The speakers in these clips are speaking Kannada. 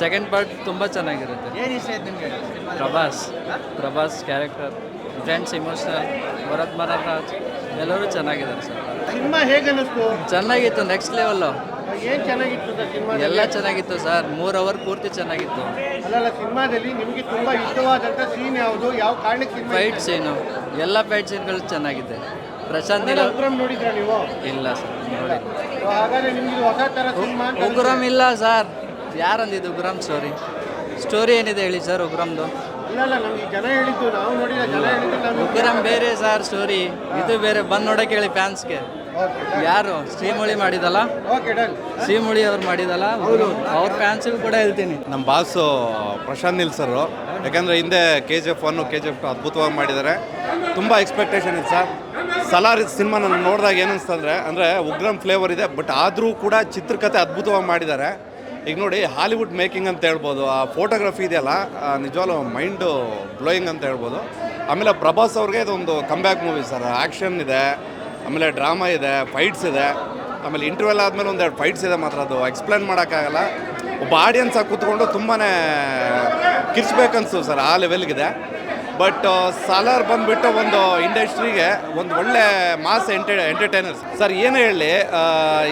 ಸೆಕೆಂಡ್ ಪಾರ್ಟ್ ತುಂಬ ಚೆನ್ನಾಗಿರುತ್ತೆ. ಏನು ಇಷ್ಟ ಆಯ್ತು ನಿಮಗೆ? Prabhas. Prabhas character friends emotional Bharat Maharaj ಎಲ್ಲರೂ ಚೆನ್ನಾಗಿದ್ದಾರೆ ಸರ್. ಸಿನಿಮಾ ಹೇಗೆ ಅನ್ನಿಸ್ತು ಚೆನ್ನಾಗಿತ್ತು ನೆಕ್ಸ್ಟ್ ಲೆವೆಲ್ಲು ಏನು ಚೆನ್ನಾಗಿತ್ತು ಸರ್ ಸಿನಿಮಾ ಎಲ್ಲ ಚೆನ್ನಾಗಿತ್ತು ಸರ್ ಮೂರು ಅವರ್ ಪೂರ್ತಿ ಚೆನ್ನಾಗಿತ್ತು. ಅಲ್ಲಲ್ಲ ಸಿನಿಮಾದಲ್ಲಿ ನಿಮಗೆ ತುಂಬ ಇಷ್ಟವಾದಂಥ ಸೀನ್ ಯಾವುದು? ಯಾವ ಕಾರಣಕ್ಕೆ ಸಿನಿಮಾ ಫೈಟ್ ಸೀನು ಎಲ್ಲ ಫೈಟ್ ಸೀನ್ಗಳು ಚೆನ್ನಾಗಿದೆ. ಪ್ರಶಾಂತ್ ಉಗ್ರಂ ನೋಡಿದ್ರ ನೀವು? ಇಲ್ಲ ಸರ್ ನೋಡಿ ಹಾಗಾದ್ರೆ ನಿಮ್ಗೆ ಹೊಸ ತರ ಸಿನಿಮಾ ಉಗ್ರಂ ಇಲ್ಲ ಸರ್. ಯಾರಂದಿದ್ದು ಉಗ್ರಂ ಸ್ಟೋರಿ ಸ್ಟೋರಿ ಏನಿದೆ ಹೇಳಿ ಸರ್ ಉಗ್ರಮ್ದು ಉಗ್ರಮ್ ನಮ್ಗೆ ಜನ ಹೇಳಿದ್ದು ನಾವು ನೋಡಿದ ಜನ ಹೇಳಿದ್ದು ಉಗ್ರಂ ಬೇರೆ ಸರ್ ಸ್ಟೋರಿ ಇದು ಬೇರೆ ಬಂದು ನೋಡಕ್ಕೆ ಹೇಳಿ ಫ್ಯಾನ್ಸ್ಗೆ ಯಾರು? ಶ್ರೀಮುಳಿ ಮಾಡಿದಲ್ಲ? ಓಕೆ ಡನ್ ಶ್ರೀಮುಳಿ ಅವ್ರು ಮಾಡಿದಲ್ಲ? ಅವ್ರ ಫ್ಯಾನ್ಸಿಗೂ ಕೂಡ ಹೇಳ್ತೀನಿ. ನಮ್ಮ ಬಾಸು ಪ್ರಶಾಂತ್ ನಿಲ್ ಸರ್ ಯಾಕಂದರೆ ಹಿಂದೆ K G F one K G F two ಅದ್ಭುತವಾಗಿ ಮಾಡಿದ್ದಾರೆ. ತುಂಬ ಎಕ್ಸ್ಪೆಕ್ಟೇಷನ್ ಇದೆ ಸರ್ ಸಲಾರ್ ಸಿನಿಮಾ ನಾನು ನೋಡಿದಾಗ ಏನಿಸ್ತಂದ್ರೆ ಅಂದರೆ ಉಗ್ರಂ ಫ್ಲೇವರ್ ಇದೆ ಬಟ್ ಆದರೂ ಕೂಡ ಚಿತ್ರಕಥೆ ಅದ್ಭುತವಾಗಿ ಮಾಡಿದ್ದಾರೆ. ಈಗ ನೋಡಿ ಹಾಲಿವುಡ್ ಮೇಕಿಂಗ್ ಅಂತ ಹೇಳ್ಬೋದು, ಆ ಫೋಟೋಗ್ರಫಿ ಇದೆಯಲ್ಲ ನಿಜವಾಗ್ಲು ಮೈಂಡು ಬ್ಲೋಯಿಂಗ್ ಅಂತ ಹೇಳ್ಬೋದು. ಆಮೇಲೆ ಪ್ರಭಾಸ್ ಅವ್ರಿಗೆ ಇದೊಂದು ಕಂಬ್ಯಾಕ್ ಮೂವಿ ಸರ್. ಆ್ಯಕ್ಷನ್ ಇದೆ, ಆಮೇಲೆ ಡ್ರಾಮಾ ಇದೆ ಫೈಟ್ಸ್ ಇದೆ. ಆಮೇಲೆ ಇಂಟರ್ವೆಲ್ ಆದಮೇಲೆ ಒಂದೆರಡು ಫೈಟ್ಸ್ ಇದೆ ಮಾತ್ರ ಅದು. ಎಕ್ಸ್ಪ್ಲೇನ್ ಮಾಡೋಕ್ಕಾಗಲ್ಲ. ಒಬ್ಬ ಆಡಿಯನ್ಸ್ ಆಗಿ ಕೂತ್ಕೊಂಡು ತುಂಬಾ ಕಿರ್ಚ್ಬೇಕನ್ಸು ಸರ್, ಆ ಲೆವೆಲ್ಗಿದೆ ಬಟ್ ಸಾಲಾರ್ ಬಂದುಬಿಟ್ಟು ಒಂದು ಇಂಡಸ್ಟ್ರಿಗೆ ಒಂದು ಒಳ್ಳೆ ಮಾಸ್ ಎಂಟೆ ಎಂಟರ್ಟೈನರ್ಸ್ ಸರ್, ಏನು ಹೇಳಿ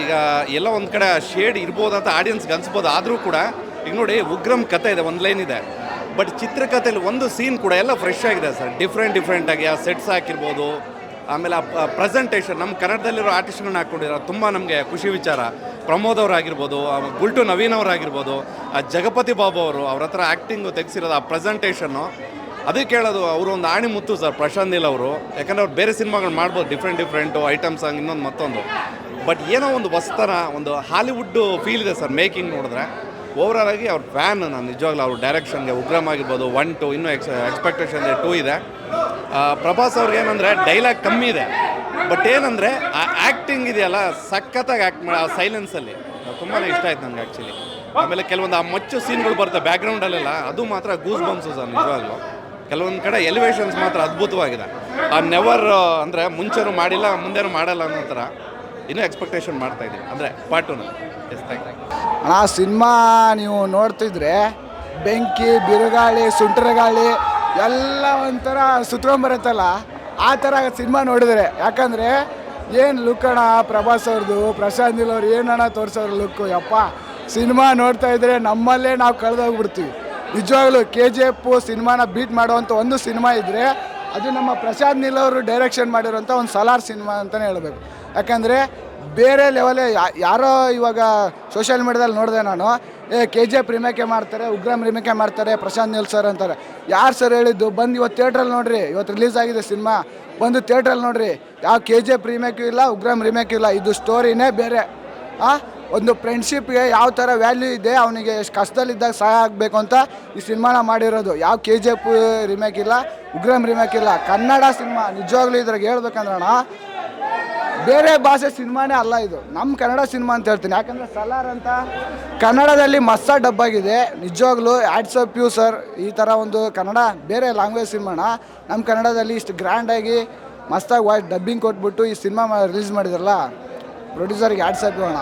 ಈಗ ಎಲ್ಲ ಒಂದು ಕಡೆ ಶೇಡ್ ಇರ್ಬೋದು ಅಂತ ಆಡಿಯನ್ಸ್ಗೆ ಅನ್ಸ್ಬೋದು. ಆದರೂ ಕೂಡ, ಈಗ ನೋಡಿ, ಉಗ್ರಂ ಕತೆ ಇದೆ, ಒಂದು ಲೈನ್ ಇದೆ. ಬಟ್ ಚಿತ್ರಕಥೆಯಲ್ಲಿ ಒಂದು ಸೀನ್ ಕೂಡ ಎಲ್ಲ ಫ್ರೆಶ್ ಆಗಿದೆ, ಸರ್. ಡಿಫ್ರೆಂಟ್ ಡಿಫ್ರೆಂಟಾಗಿ ಆ ಸೆಟ್ಸ್ ಹಾಕಿರ್ಬೋದು. ಆಮೇಲೆ ಆ ಪ್ರೆಸೆಂಟೇಷನ್ ನಮ್ಮ ಕನ್ನಡದಲ್ಲಿರೋ ಆರ್ಟಿಸ್ಟ್ಗಳನ್ನ ಹಾಕ್ಕೊಂಡಿರೋ ತುಂಬ ನಮಗೆ ಖುಷಿ ವಿಚಾರ. ಪ್ರಮೋದ್ ಅವರಾಗಿರ್ಬೋದು ಗುಲ್ಟು ನವೀನ್ ಅವರಾಗಿರ್ಬೋದು ಆ ಜಗಪತಿ ಬಾಬು ಅವರು ಅವ್ರ ಹತ್ರ ಆ್ಯಕ್ಟಿಂಗು ತೆಗೆಸಿರೋದು ಆ ಪ್ರೆಸೆಂಟೇಷನ್ನು ಅದಕ್ಕೆ ಹೇಳೋದು ಅವರು ಒಂದು ಆಣಿ ಮುತ್ತು ಸರ್, ಪ್ರಶಾಂತ್ ನೀಲ್ ಅವರು. ಯಾಕಂದ್ರೆ ಅವ್ರು ಬೇರೆ ಸಿನಿಮಾಗಳು ಮಾಡ್ಬೋದು ಡಿಫ್ರೆಂಟ್ ಡಿಫ್ರೆಂಟು ಐಟಮ್ ಸಾಂಗ್ ಇನ್ನೊಂದು ಮತ್ತೊಂದು. ಬಟ್ ಏನೋ ಒಂದು ಹೊಸ್ತರ ಒಂದು ಹಾಲಿವುಡ್ ಫೀಲ್ ಇದೆ ಸರ್ ಮೇಕಿಂಗ್ ನೋಡಿದ್ರೆ. ಓವರಾಲ್ ಆಗಿ ಅವ್ರ ಫ್ಯಾನ್ ನಾನು ನಿಜವಾಗ್ಲೂ ಅವ್ರ ಡೈರೆಕ್ಷನ್ಗೆ ಉಗ್ರಮ್ ಆಗಿರ್ಬೋದು ಒನ್ ಟು ಇನ್ನೂ ಎಕ್ಸ್ ಎಕ್ಸ್ಪೆಕ್ಟೇಷನ್ ಟೂ ಇದೆ. ಪ್ರಭಾಸ್ ಅವ್ರಿಗೆ ಏನಂದರೆ ಡೈಲಾಗ್ ಕಮ್ಮಿ ಇದೆ. ಬಟ್ ಏನಂದರೆ, ಆ ಆ್ಯಕ್ಟಿಂಗ್ ಇದೆಯಲ್ಲ, ಸಖತ್ತಾಗಿ ಆ್ಯಕ್ಟ್ ಮಾಡಿ, ಆ ಸೈಲೆನ್ಸಲ್ಲಿ ತುಂಬಾ ಇಷ್ಟ ಆಯ್ತು ನನಗೆ ಆ್ಯಕ್ಚುಲಿ ಆಮೇಲೆ ಕೆಲವೊಂದು ಆ ಮಚ್ಚು ಸೀನ್ಗಳು ಬರುತ್ತೆ ಬ್ಯಾಕ್ಗ್ರೌಂಡಲ್ಲೆಲ್ಲ ಅದು ಮಾತ್ರ ಗೂಸ್ ಬಂಪ್ಸು ಸರ್, ನಿಜವಾಗ್ಲೂ. ಕೆಲವೊಂದು ಕಡೆ ಎಲಿವೇಶನ್ಸ್ ಮಾತ್ರ ಅದ್ಭುತವಾಗಿದೆ. ಆ ನೆವರ್ ಅಂದರೆ ಮುಂಚೆನೂ ಮಾಡಿಲ್ಲ, ಮುಂದೆನೂ ಮಾಡಲ್ಲ ಅನ್ನೋ ಥರ ಇನ್ನೂ ಎಕ್ಸ್ಪೆಕ್ಟೇಷನ್ ಮಾಡ್ತಾ ಇದ್ದೀವಿ. ಅಂದರೆ ಪಾರ್ಟುನ ಎಸ್ ಅಣ್ಣ ಸಿನಿಮಾ ನೀವು ನೋಡ್ತಿದ್ರೆ, ಬೆಂಕಿ, ಬಿರುಗಾಳಿ, ಸುಂಟರಗಾಳಿ, ಎಲ್ಲ ಒಂಥರ ಸುತ್ಕೊಂಬರುತ್ತಲ್ಲ ಆ ಥರ ಸಿನಿಮಾ ನೋಡಿದರೆ. ಯಾಕಂದರೆ, ಏನು ಲುಕ್ ಅಣ್ಣ, ಪ್ರಭಾಸ್ ಅವ್ರದ್ದು ಪ್ರಶಾಂತ್ ಅವ್ರು ಏನಣ್ಣ ತೋರಿಸೋರು ಲುಕ್ಕು ಯಪ್ಪ. ಸಿನಿಮಾ ನೋಡ್ತಾ ಇದ್ರೆ ನಮ್ಮಲ್ಲೇ ನಾವು ಕಳೆದೋಗ್ಬಿಡ್ತೀವಿ. ನಿಜವಾಗ್ಲೂ ಕೆ ಜಿ ಎಫ್ ಸಿನಿಮಾನ ಬೀಟ್ ಮಾಡುವಂಥ ಒಂದು ಸಿನಿಮಾ ಇದ್ದರೆ ಅದು ನಮ್ಮ ಪ್ರಸಾದ್ ನೀಲ್ ಅವರು ಡೈರೆಕ್ಷನ್ ಮಾಡಿರೋಂಥ ಒಂದು ಸಲಾರ್ ಸಿನಿಮಾ ಅಂತಲೇ ಹೇಳಬೇಕು. ಯಾಕಂದರೆ ಬೇರೆ ಲೆವೆಲೇ ಯಾರೋ ಇವಾಗ ಸೋಷಿಯಲ್ ಮೀಡ್ಯಾದಲ್ಲಿ ನೋಡಿದೆ ನಾನು, ಏ ಕೆ ಜಿ ಎಫ್ ರಿಮೇಕೆ ಮಾಡ್ತಾರೆ ಉಗ್ರಂ ರಿಮೇಕೆ ಮಾಡ್ತಾರೆ ಪ್ರಶಾಂತ್ ನೀಲ್ ಸರ್ ಅಂತಾರೆ. ಯಾರು ಸರ್ ಹೇಳಿದ್ದು? ಬಂದು ಇವತ್ತು ಥಿಯೇಟ್ರಲ್ಲಿ ನೋಡ್ರಿ ಇವತ್ತು ರಿಲೀಸ್ ಆಗಿದೆ ಸಿನಿಮಾ. ಬಂದು ಥಿಯೇಟ್ರಲ್ಲಿ ನೋಡ್ರಿ. ಯಾವ ಕೆ ಜಿ ಎಫ್ ರಿಮೇಕು ಇಲ್ಲ ಉಗ್ರಂ ರಿಮೇಕು ಇಲ್ಲ. ಇದು ಸ್ಟೋರಿನೇ ಬೇರೆ. ಆ? ಒಂದು ಫ್ರೆಂಡ್ಶಿಪ್ಗೆ ಯಾವ ಥರ ವ್ಯಾಲ್ಯೂ ಇದೆ, ಅವನಿಗೆ ಎಷ್ಟು ಕಷ್ಟದಲ್ಲಿದ್ದಾಗ ಸಹಾಯ ಆಗಬೇಕು ಅಂತ ಈ ಸಿನಿಮಾನ ಮಾಡಿರೋದು. ಯಾವ ಕೆ ಜಿ ಎಫ್ ರಿಮೇಕ್ ಇಲ್ಲ, ಉಗ್ರಂ ರಿಮೇಕ್ ಇಲ್ಲ. ಕನ್ನಡ ಸಿನಿಮಾ ನಿಜವಾಗ್ಲೂ ಇದ್ರಾಗ ಹೇಳ್ಬೇಕಂದ್ರಣ ಬೇರೆ ಭಾಷೆ ಸಿನಿಮಾನೇ ಅಲ್ಲ ಇದು. ನಮ್ಮ ಕನ್ನಡ ಸಿನಿಮಾ ಅಂತ ಹೇಳ್ತೀನಿ. ಯಾಕಂದರೆ ಸಲಾರ್ ಅಂತ ಕನ್ನಡದಲ್ಲಿ ಮಸ್ತ ಡಬ್ಬಾಗಿದೆ ನಿಜವಾಗ್ಲೂ ಆ್ಯಡ್ಸ್ ಆಫ್ ಯು ಸರ್ ಈ ಥರ ಒಂದು ಕನ್ನಡ ಬೇರೆ ಲ್ಯಾಂಗ್ವೇಜ್ ಸಿನಿಮಾನ ನಮ್ಮ ಕನ್ನಡದಲ್ಲಿ ಇಷ್ಟು ಗ್ರ್ಯಾಂಡಾಗಿ ಮಸ್ತಾಗಿ ವಾಯ್ಸ್ ಡಬ್ಬಿಂಗ್ ಕೊಟ್ಬಿಟ್ಟು ಈ ಸಿನಿಮಾ ರಿಲೀಸ್ ಮಾಡಿದ್ರಲ್ಲ ಪ್ರೊಡ್ಯೂಸರ್ಗೆ ಯು ಅಣ್ಣ.